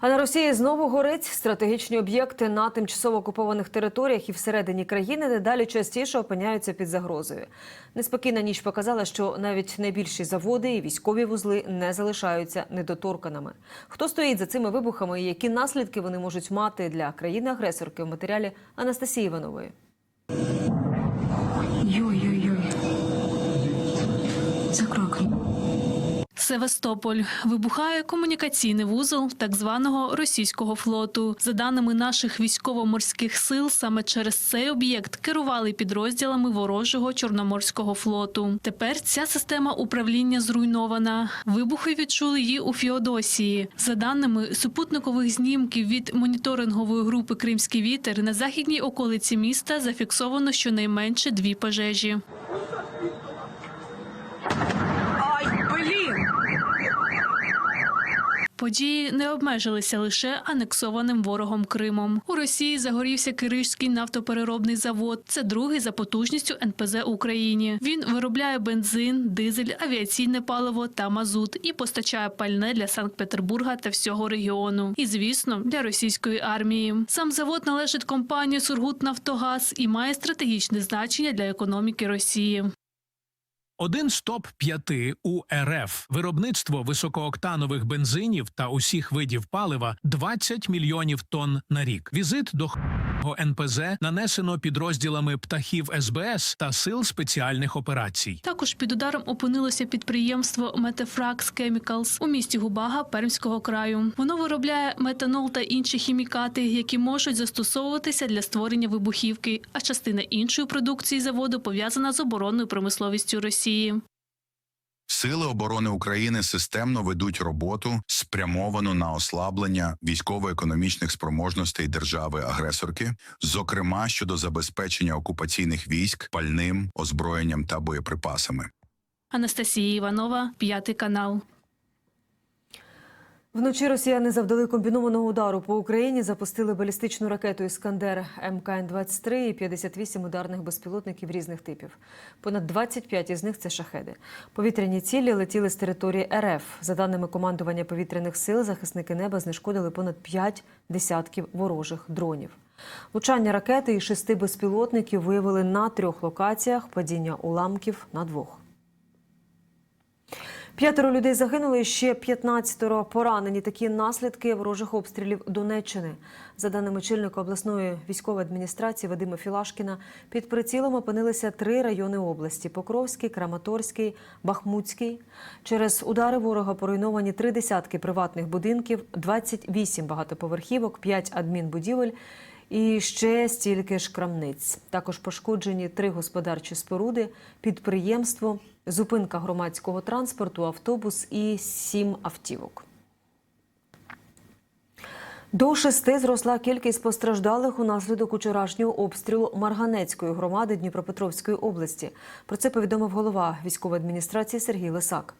А на Росії знову горить стратегічні об'єкти на тимчасово окупованих територіях і всередині країни дедалі частіше опиняються під загрозою. Неспокійна ніч показала, що навіть найбільші заводи і військові вузли не залишаються недоторканими. Хто стоїть за цими вибухами і які наслідки вони можуть мати для країни-агресорки в матеріалі Анастасії Іванової? Севастополь вибухає комунікаційний вузол так званого російського флоту. За даними наших військово-морських сил, саме через цей об'єкт керували підрозділами ворожого чорноморського флоту. Тепер ця система управління зруйнована. Вибухи відчули її у Феодосії. За даними супутникових знімків від моніторингової групи Кримський вітер на західній околиці міста зафіксовано щонайменше дві пожежі. Події не обмежилися лише анексованим ворогом Кримом. У Росії загорівся Киришський нафтопереробний завод. Це другий за потужністю НПЗ Україні. Він виробляє бензин, дизель, авіаційне паливо та мазут і постачає пальне для Санкт-Петербурга та всього регіону. І звісно, для російської армії. Сам завод належить компанії Сургутнафтогаз і має стратегічне значення для економіки Росії. Один з топ п'яти у РФ виробництво високооктанових бензинів та усіх видів палива 20 мільйонів тонн на рік. Візит до НПЗ нанесено підрозділами птахів СБС та сил спеціальних операцій. Також під ударом опинилося підприємство Метефракс Chemicals у місті Губага Пермського краю. Воно виробляє метанол та інші хімікати, які можуть застосовуватися для створення вибухівки. А частина іншої продукції заводу пов'язана з оборонною промисловістю Росії. Сили оборони України системно ведуть роботу, спрямовану на ослаблення військово-економічних спроможностей держави-агресорки, зокрема щодо забезпечення окупаційних військ пальним, озброєнням та боєприпасами. Анастасія Іванова, п'ятий канал. Вночі росіяни завдали комбінованого удару по Україні, запустили балістичну ракету Іскандер МКН-23 і 58 ударних безпілотників різних типів. Понад 25 із них це шахеди. Повітряні цілі летіли з території РФ. За даними командування повітряних сил, захисники неба знешкодили понад 5 десятків ворожих дронів. Влучання ракети і шести безпілотників виявили на трьох локаціях, падіння уламків на двох. П'ятеро людей загинули, ще 15 поранені. Такі наслідки ворожих обстрілів Донеччини. За даними чільника обласної військової адміністрації Вадима Філашкіна, під прицілом опинилися три райони області: Покровський, Краматорський, Бахмутський. Через удари ворога поруйновані три десятки приватних будинків, 28 багатоповерхівок, 5 адмінбудівель. І ще стільки ж крамниць. Також пошкоджені три господарчі споруди, підприємство, зупинка громадського транспорту, автобус і сім автівок. До шести зросла кількість постраждалих унаслідок учорашнього обстрілу Марганецької громади Дніпропетровської області. Про це повідомив голова військової адміністрації Сергій Лисак.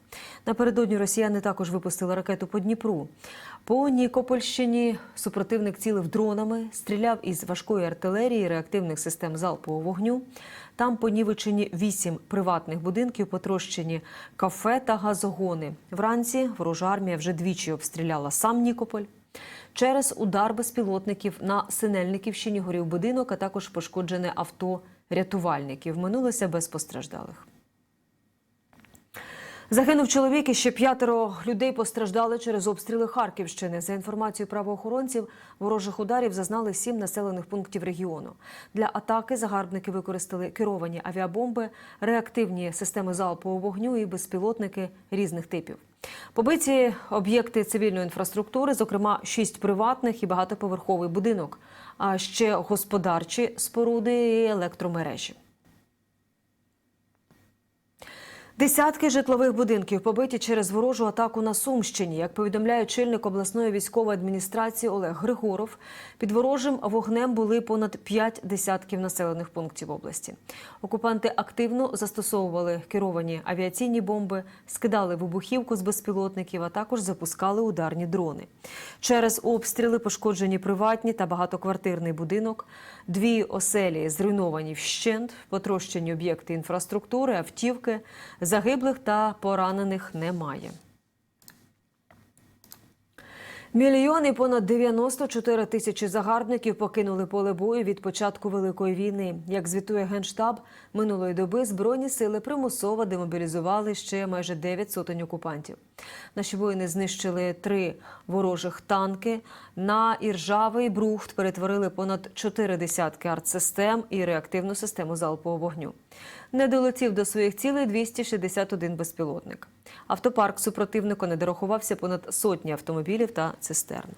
Напередодні росіяни також випустили ракету по Дніпру. По Нікопольщині супротивник цілив дронами, стріляв із важкої артилерії, реактивних систем залпового вогню. Там понівечені вісім приватних будинків, потрощені кафе та газогони. Вранці ворожа армія вже двічі обстріляла сам Нікополь. Через удар безпілотників на Синельниківщині горів будинок, а також пошкоджене авто рятувальників. Минулося без постраждалих. Загинув чоловік і ще п'ятеро людей постраждали через обстріли Харківщини. За інформацією правоохоронців, ворожих ударів зазнали сім населених пунктів регіону. Для атаки загарбники використали керовані авіабомби, реактивні системи залпового вогню і безпілотники різних типів. Побиті об'єкти цивільної інфраструктури, зокрема шість приватних і багатоповерховий будинок, а ще господарчі споруди і електромережі. Десятки житлових будинків побиті через ворожу атаку на Сумщині. Як повідомляє чільник обласної військової адміністрації Олег Григоров, під ворожим вогнем були понад п'ять десятків населених пунктів області. Окупанти активно застосовували керовані авіаційні бомби, скидали вибухівку з безпілотників, а також запускали ударні дрони. Через обстріли пошкоджені приватні та багатоквартирний будинок, дві оселі зруйновані вщент, потрощені об'єкти інфраструктури, автівки. Загиблих та поранених немає. Мільйони понад 94 тисячі загарбників покинули поле бою від початку великої війни. Як звітує генштаб, минулої доби збройні сили примусово демобілізували ще майже 9 сотень окупантів. Наші воїни знищили три ворожих танки. На іржавий брухт перетворили понад чотири десятки артсистем і реактивну систему залпового вогню. Не долетів до своїх цілей 261 безпілотник. Автопарк супротивнику не дорахувався понад сотні автомобілів та цистерн.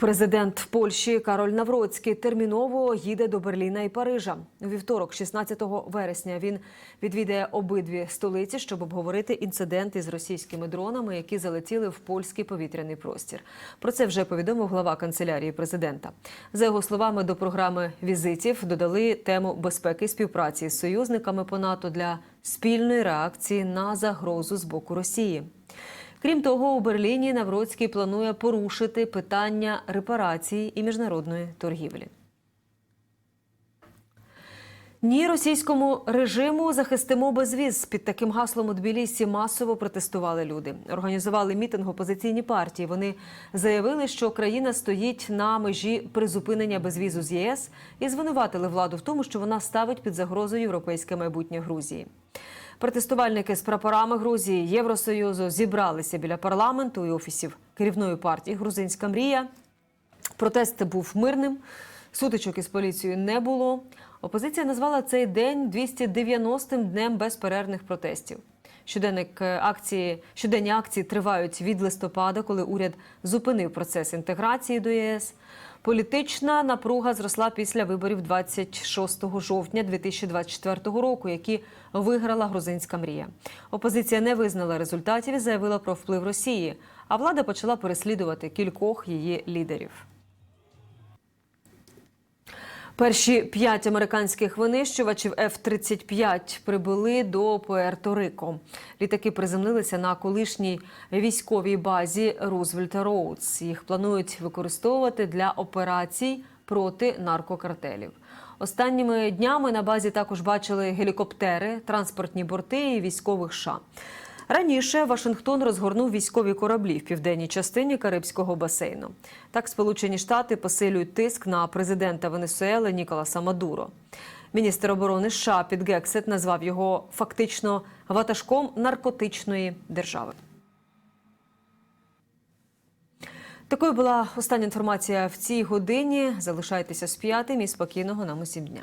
Президент Польщі Кароль Навроцький терміново їде до Берліна і Парижа. У вівторок, 16 вересня, він відвідає обидві столиці, щоб обговорити інцидент із російськими дронами, які залетіли в польський повітряний простір. Про це вже повідомив глава канцелярії президента. За його словами, до програми візитів додали тему безпеки і співпраці з союзниками по НАТО для спільної реакції на загрозу з боку Росії. Крім того, у Берліні Навроцький планує порушити питання репарації і міжнародної торгівлі. Ні російському режиму захистимо безвіз. Під таким гаслом у Тбілісі масово протестували люди. Організували мітинг опозиційні партії. Вони заявили, що країна стоїть на межі призупинення безвізу з ЄС і звинуватили владу в тому, що вона ставить під загрозу європейське майбутнє Грузії. Протестувальники з прапорами Грузії Євросоюзу зібралися біля парламенту і офісів керівної партії Грузинська мрія. Протест був мирним, сутичок із поліцією не було. Опозиція назвала цей день 290-м днем безперервних протестів. Щоденник е, акції, щоденні акції тривають від листопада, коли уряд зупинив процес інтеграції до ЄС. Політична напруга зросла після виборів 26 жовтня 2024 року, які виграла грузинська мрія. Опозиція не визнала результатів і заявила про вплив Росії, а влада почала переслідувати кількох її лідерів. Перші п'ять американських винищувачів F-35 прибули до Пуерто-Рико. Літаки приземлилися на колишній військовій базі Рузвельта Роудс. Їх планують використовувати для операцій проти наркокартелів. Останніми днями на базі також бачили гелікоптери, транспортні борти і військових США. Раніше Вашингтон розгорнув військові кораблі в південній частині Карибського басейну. Так, Сполучені Штати посилюють тиск на президента Венесуели Ніколаса Мадуро. Міністр оборони США Піт Гексет назвав його фактично ватажком наркотичної держави. Такою була остання інформація в цій годині. Залишайтеся з п'ятим і спокійного нам усім дня.